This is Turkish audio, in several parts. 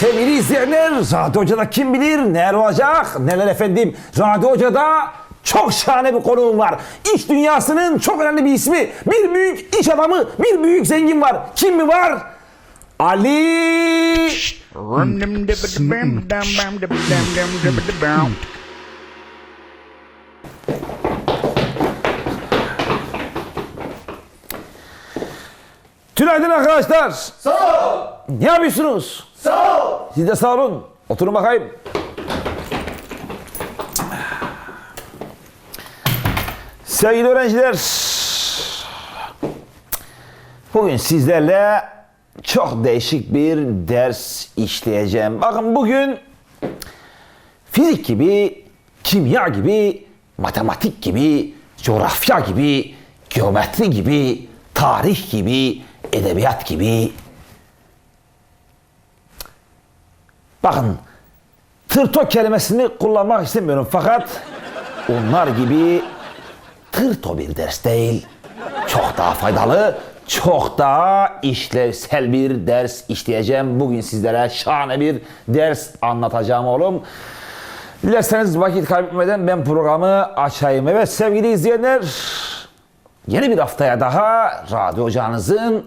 Sevgili izleyenler, Radyo Hoca'da kim bilir neler olacak, neler efendim. Radyo Hoca'da çok şahane bir konuğum var. İş dünyasının çok önemli bir ismi. Bir büyük iş adamı, bir büyük zengin var. Kim mi var? Ali... Tünaydın arkadaşlar. Sağ ol. Ne yapıyorsunuz? Sağ ol. Siz de sağ olun. Oturun bakayım. Sevgili öğrenciler, bugün sizlerle çok değişik bir ders işleyeceğim. Bakın bugün fizik gibi, kimya gibi, matematik gibi, coğrafya gibi, geometri gibi, tarih gibi, edebiyat gibi. Bakın, tırto kelimesini kullanmak istemiyorum fakat onlar gibi tırto bir ders değil. Çok daha faydalı, çok daha işlevsel bir ders işleyeceğim. Bugün sizlere şahane bir ders anlatacağım oğlum. Dilerseniz vakit kaybetmeden ben programı açayım. Evet sevgili izleyenler, yeni bir haftaya daha radyo ocağınızın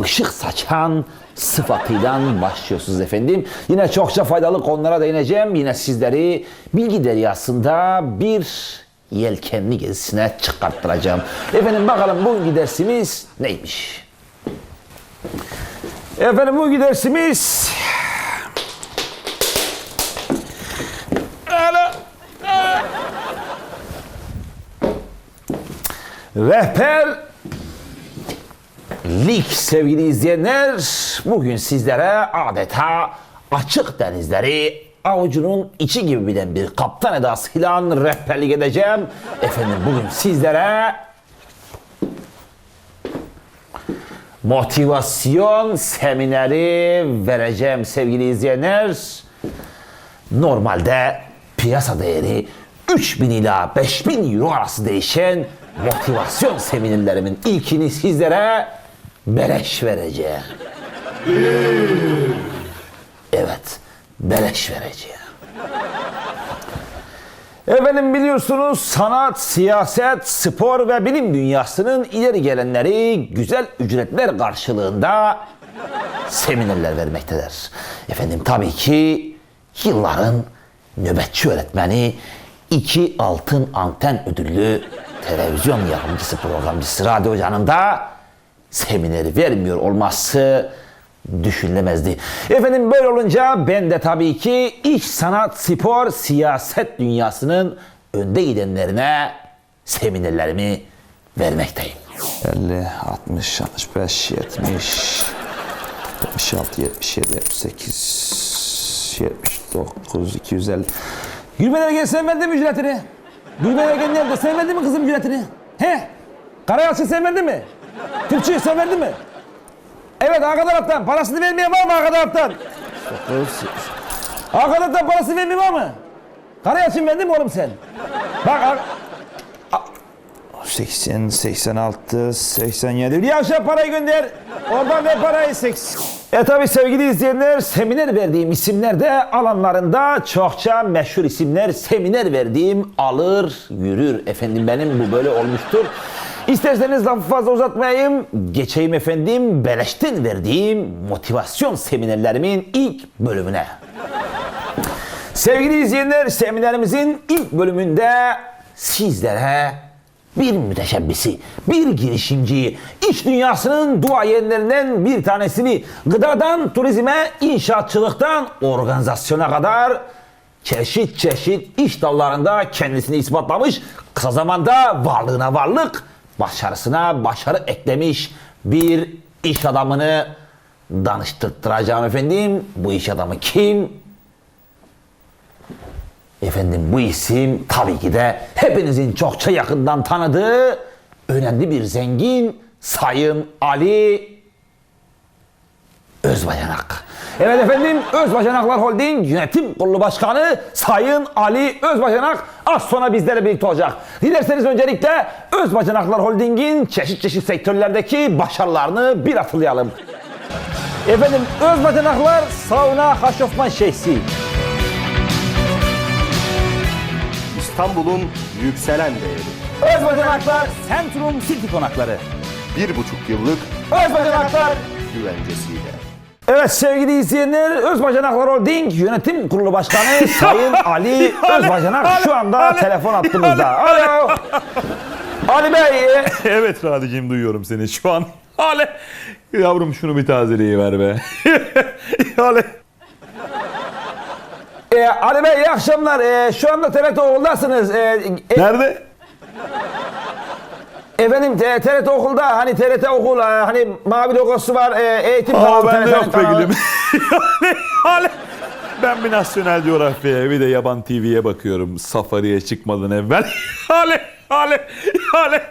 ışık saçan sıfatıyla başlıyorsunuz efendim. Yine çokça faydalı konulara değineceğim. Yine sizleri bilgi deryasında bir yelkenli gezisine çıkarttıracağım. Efendim bakalım bugünkü dersimiz neymiş? Efendim bugünkü dersimiz... Ana- Rehberlik sevgili izleyenler. Bugün sizlere adeta açık denizleri avucunun içi gibi bilen bir kaptan edasıyla rehberlik edeceğim. Efendim bugün sizlere motivasyon semineri vereceğim sevgili izleyenler. Normalde piyasa değeri 3000 ila 5000 euro arası değişen motivasyon seminerlerimin ilkini sizlere beleş vereceğim. Evet, beleş vereceğim. Efendim biliyorsunuz sanat, siyaset, spor ve bilim dünyasının ileri gelenleri güzel ücretler karşılığında seminerler vermektedir. Efendim tabii ki yılların nöbetçi öğretmeni, iki altın anten ödüllü televizyon yapımcısı, programcısı Radyo Hoca'nın da semineri vermiyor olması düşünülemezdi. Efendim böyle olunca ben de tabii ki iş, sanat, spor, siyaset dünyasının önde gidenlerine seminerlerimi vermekteyim. 50, 60, 65, 70, 76, 77, 78, 79, 250. Gülben Ergen sen verdin mi ücretini? Gülben Ergen nerede? Sen verdin mi kızım ücretini? He? Karayalçın sen verdin mi? Türkçü sen verdin mi? Evet arka taraftan. Parasını vermeyen var mı arka taraftan? Arka taraftan parasını vermeyen var mı? Karayalçın verdin mi oğlum sen? Bak ar- 80, 86, 87. bir aşağı parayı gönder. Oradan ver parayı. Seks. E tabi sevgili izleyenler seminer verdiğim isimler de alanlarında çokça meşhur isimler. Seminer verdiğim alır yürür. Efendim benim bu böyle olmuştur. İsterseniz lafı fazla uzatmayayım. Geçeyim efendim beleşten verdiğim motivasyon seminerlerimin ilk bölümüne. Sevgili izleyenler seminerimizin ilk bölümünde sizlere bir müteşebbisi, bir girişimciyi, iş dünyasının duayenlerinden bir tanesini gıdadan turizme, inşaatçılıktan organizasyona kadar çeşit çeşit iş dallarında kendisini ispatlamış, kısa zamanda varlığına varlık, başarısına başarı eklemiş bir iş adamını danıştırtıracağım efendim. Bu iş adamı kim? Efendim bu isim tabii ki de hepinizin çokça yakından tanıdığı önemli bir zengin Sayın Ali Özbacanak. Evet efendim Özbacanaklar Holding Yönetim Kurulu Başkanı Sayın Ali Özbacanak az sonra bizlerle birlikte olacak. Dilerseniz öncelikle Özbacanaklar Holding'in çeşit çeşit sektörlerdeki başarılarını bir hatırlayalım. Efendim öz bacanaklar sauna haşofman şeysi. İstanbul'un yükselen değeri. Öz bacanaklar Centrum City konakları. Bir buçuk yıllık Öz bacanaklar güvencesiyle. Evet sevgili izleyenler Özbacanak Holding Yönetim Kurulu Başkanı Sayın Ali Özbacanak şu anda telefon attığımızda. Alo. Ali Bey evet Radicim duyuyorum seni şu an. Ale. Yavrum şunu bir tazeleyiver be. Ale. e, Ali Bey iyi akşamlar. E, şu anda TRT Okul'dasınız. E, e, Nerede? Efendim TRT Okul'da hani TRT Okul e, hani mavi logosu var. E, eğitim Aa kanalı, bende yok be gülüm. Ale. Ale. Ben bir nasyonel coğrafyaya bir de yaban TV'ye bakıyorum. Safari'ye çıkmadan evvel. Ale. Ale. Ale.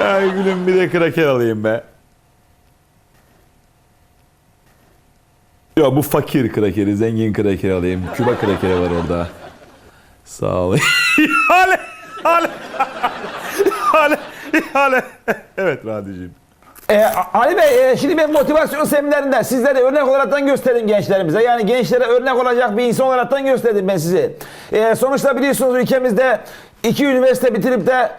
ya gülüm bir de kraker alayım be. Ya bu fakir krakeri, zengin kraker alayım. Küba krakeri var orada. Sağ ol. Ale. Ale. Ale. Ale. Evet Radicim. E, Ali Bey e, şimdi ben motivasyon seminerinde sizlere örnek olaraktan gösterdim gençlerimize. Yani gençlere örnek olacak bir insan olaraktan gösterdim ben sizi. E, sonuçta biliyorsunuz ülkemizde iki üniversite bitirip de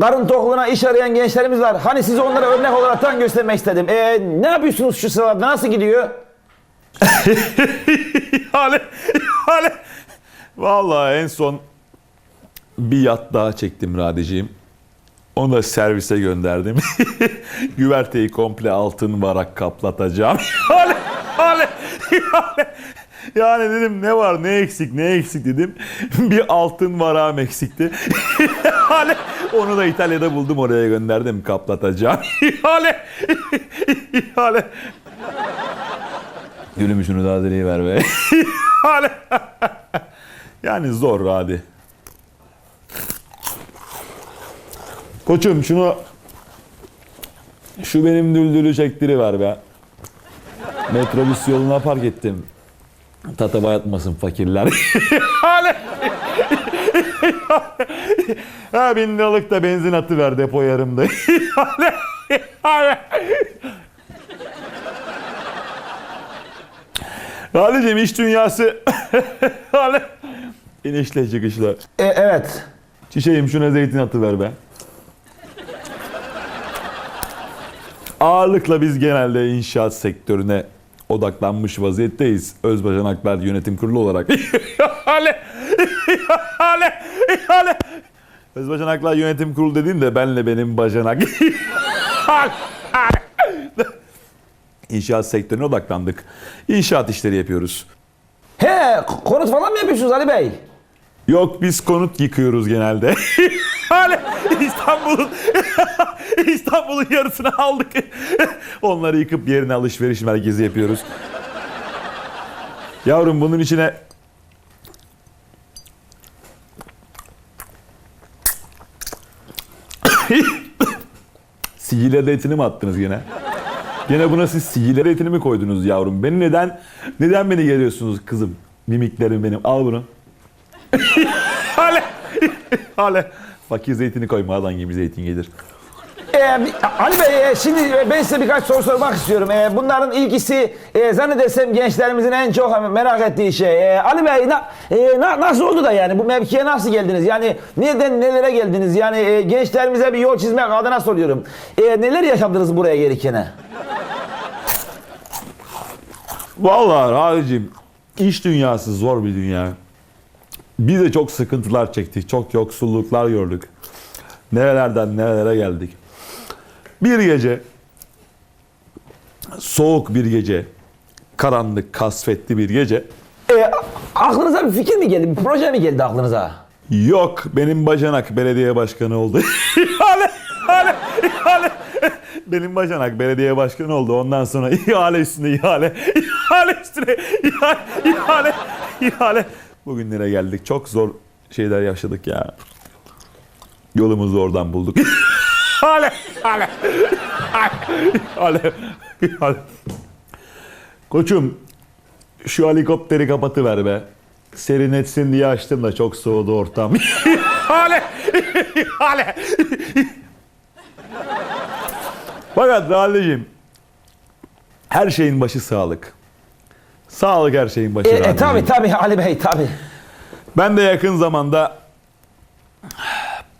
karın tokluğuna iş arayan gençlerimiz var. Hani sizi onlara örnek olaraktan göstermek istedim. E, ne yapıyorsunuz şu sıralarda? Nasıl gidiyor? İhale, ihale. Vallahi en son bir yat daha çektim Radiciğim. Onu da servise gönderdim. Güverteyi komple altın varak kaplatacağım. İhale, ihale, ihale. Yani dedim ne var ne eksik ne eksik dedim. Bir altın varağım eksikti. İhale. Onu da İtalya'da buldum oraya gönderdim kaplatacağım. İhale, ihale. Gülüm şunu daha direği ver be. Hale. yani zor hadi. Koçum şunu şu benim düldülü çektiri ver be. Metrobüs yoluna park ettim. Tatava yatmasın fakirler. Ha bin liralık da benzin atı ver depo yarımda. Halicim iş dünyası. İnişle çıkışla. E, evet. Çiçeğim şuna zeytin atı ver be. Ağırlıkla biz genelde inşaat sektörüne odaklanmış vaziyetteyiz. Özbacanaklar Yönetim Kurulu olarak. Hale. Hale. Hale. Özbacanaklar Yönetim Kurulu dediğin de benle benim bacanak. İnşaat sektörüne odaklandık. İnşaat işleri yapıyoruz. He konut falan mı yapıyorsunuz Ali Bey? Yok biz konut yıkıyoruz genelde. Hala İstanbul'un İstanbul'un yarısını aldık. Onları yıkıp yerine alışveriş merkezi yapıyoruz. Yavrum bunun içine Sihirli etini mi attınız gene? Gene buna siz sihirli etini mi koydunuz yavrum? Beni neden neden beni geliyorsunuz kızım? Mimiklerim benim. Al bunu. Hale. Hale. Fakir zeytini koyma adam gibi zeytin gelir. Ee, Ali Bey e, şimdi e, ben size birkaç soru sormak istiyorum. E, bunların ilkisi e, zannedersem gençlerimizin en çok merak ettiği şey. E, Ali Bey na- e, na- nasıl oldu da yani bu mevkiye nasıl geldiniz? Yani nereden nelere geldiniz? Yani e, gençlerimize bir yol çizmek adına soruyorum. E, neler yaşadınız buraya gelirken? Vallahi abicim iş dünyası zor bir dünya. Biz de çok sıkıntılar çektik. Çok yoksulluklar gördük. Nerelerden nerelere geldik. Bir gece soğuk bir gece karanlık kasvetli bir gece E, aklınıza bir fikir mi geldi? Bir proje mi geldi aklınıza? Yok benim bacanak belediye başkanı oldu. ihale, ihale, ihale. Benim bacanak belediye başkanı oldu. Ondan sonra ihale üstüne ihale, ihale üstüne ihale, ihale, ihale. Bugünlere geldik. Çok zor şeyler yaşadık ya. Yolumuzu oradan bulduk. ihale, ihale, ihale, ihale. Koçum şu helikopteri kapatıver be. Serinletsin diye açtım da çok soğudu ortam. Hale! Hale! Fakat Rahaleciğim Her şeyin başı sağlık. Sağlık her şeyin başı. E, e, Radicim. tabi tabi Ali Bey tabi. Ben de yakın zamanda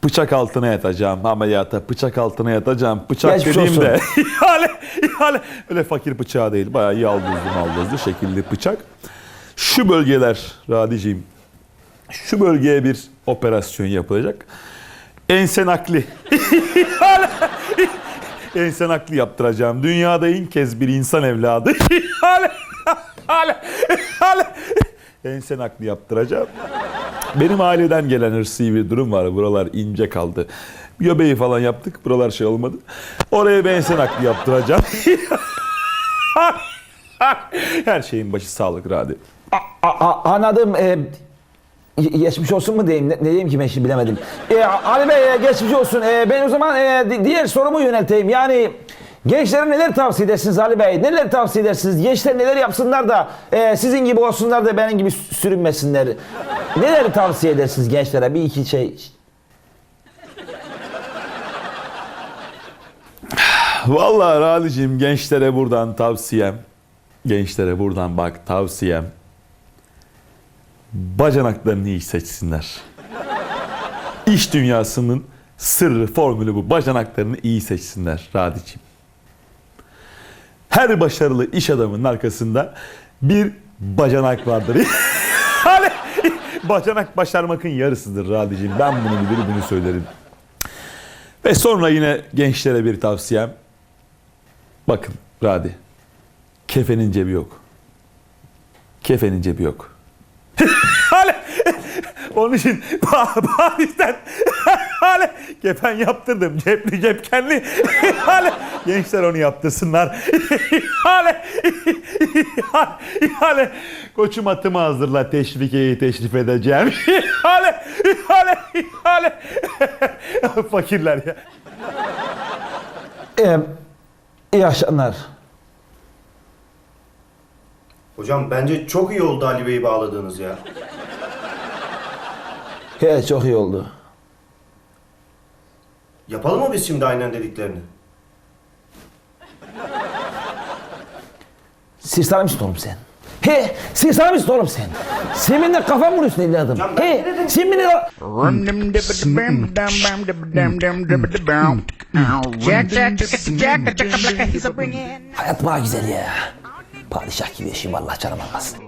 bıçak altına yatacağım. Ameliyata bıçak altına yatacağım. Bıçak Geçmiş dediğimde olsun. ihale, ihale. Öyle fakir bıçağı değil. Bayağı iyi aldızlı maldızlı şekilli bıçak. Şu bölgeler Radiciğim. Şu bölgeye bir operasyon yapılacak. Ense nakli. İhale. Ense nakli yaptıracağım. Dünyada ilk kez bir insan evladı. İhale. İhale. İhale. Ense nakli yaptıracağım. Benim aileden gelen hırsı bir durum var. Buralar ince kaldı. Göbeği falan yaptık. Buralar şey olmadı. Oraya bir ense nakli yaptıracağım. Her şeyin başı sağlık Radi. Anladım. E, ge- geçmiş olsun mu diyeyim? Ne, ne diyeyim ki ben şimdi bilemedim. E, Ali Bey e, geçmiş olsun. E, ben o zaman e, di- diğer sorumu yönelteyim. Yani gençlere neler tavsiye edersiniz Ali Bey? Neler tavsiye edersiniz? Gençler neler yapsınlar da e, sizin gibi olsunlar da benim gibi sü- sürünmesinler. Neler tavsiye edersiniz gençlere? Bir iki şey. Vallahi Radi'cim gençlere buradan tavsiyem. Gençlere buradan bak tavsiyem. Bacanaklarını iyi seçsinler. İş dünyasının sırrı, formülü bu. Bacanaklarını iyi seçsinler Radi'cim. Her başarılı iş adamının arkasında bir bacanak vardır. hani bacanak başarmakın yarısıdır Radi'cim. Ben bunu bilir, bunu söylerim. Ve sonra yine gençlere bir tavsiyem. Bakın Radi. Kefenin cebi yok. Kefenin cebi yok. Onun için Paris'ten hale kefen yaptırdım. Cepli cepkenli. Hale. Gençler onu yaptırsınlar. Hale. Hale. Koçum atımı hazırla. Teşvikeyi teşrif edeceğim. Hale. Hale. Hale. Fakirler ya. E, iyi akşamlar. Hocam bence çok iyi oldu Ali Bey'i bağladığınız ya. He, çok iyi oldu. Yapalım mı biz şimdi aynen dediklerini? Sirsana mısın oğlum sen? He, sirsana mısın oğlum sen? Sen benimle kafam vuruyorsun evladım. He, sen. Jack Jack Jack Jack Jack Jack a bringing. Hayat bana güzel ya. Padişah gibi yaşayayım Allah canım almasın.